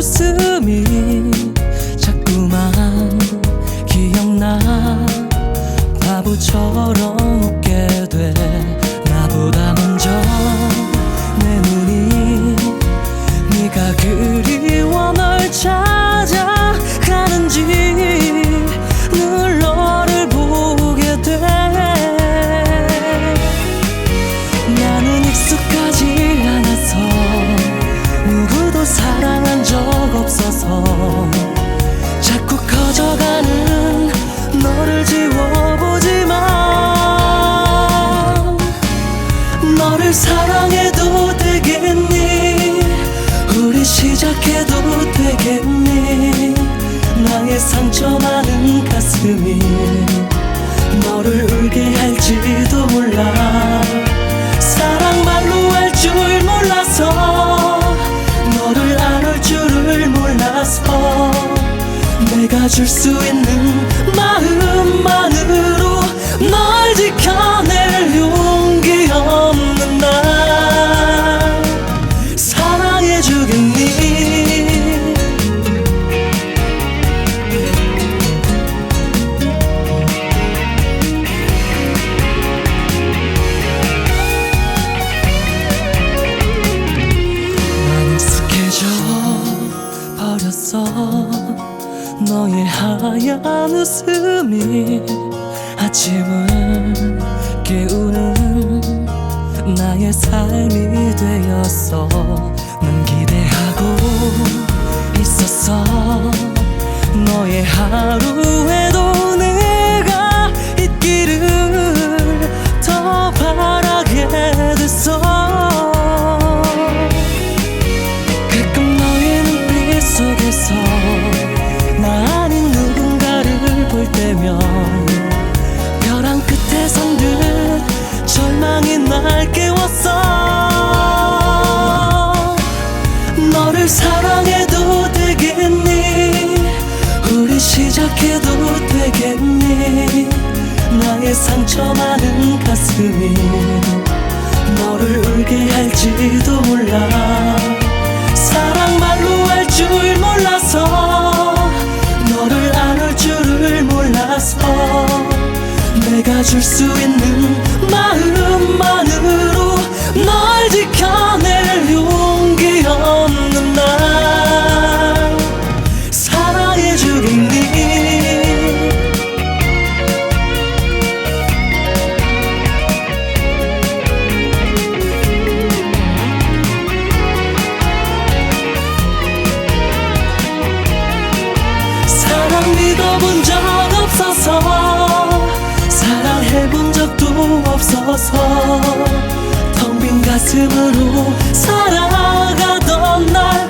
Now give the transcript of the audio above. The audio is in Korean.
웃음이 자꾸만 기억나. 바보처럼 사랑해도 되겠니? 우리 시작해도 되겠니? 나의 상처 많은 가슴이 너를 울게 할지도 몰라. 사랑 말로 할 줄 몰라서 너를 안을 줄을 몰라서 내가 줄 수 있는 너의 하얀 웃음이 아침을 깨우는 나의 삶이 되었어. 난 기대하고 있었어. 너의 하루에 나의 상처 많은 가슴이 너를 울게 할지도 몰라. 사랑 말로 할 줄 몰라서 너를 안을 줄을 몰라서 내가 줄 수 있는 마음만 만나본 적 없어서 사랑해본 적도 없어서 텅 빈 가슴으로 살아가던 날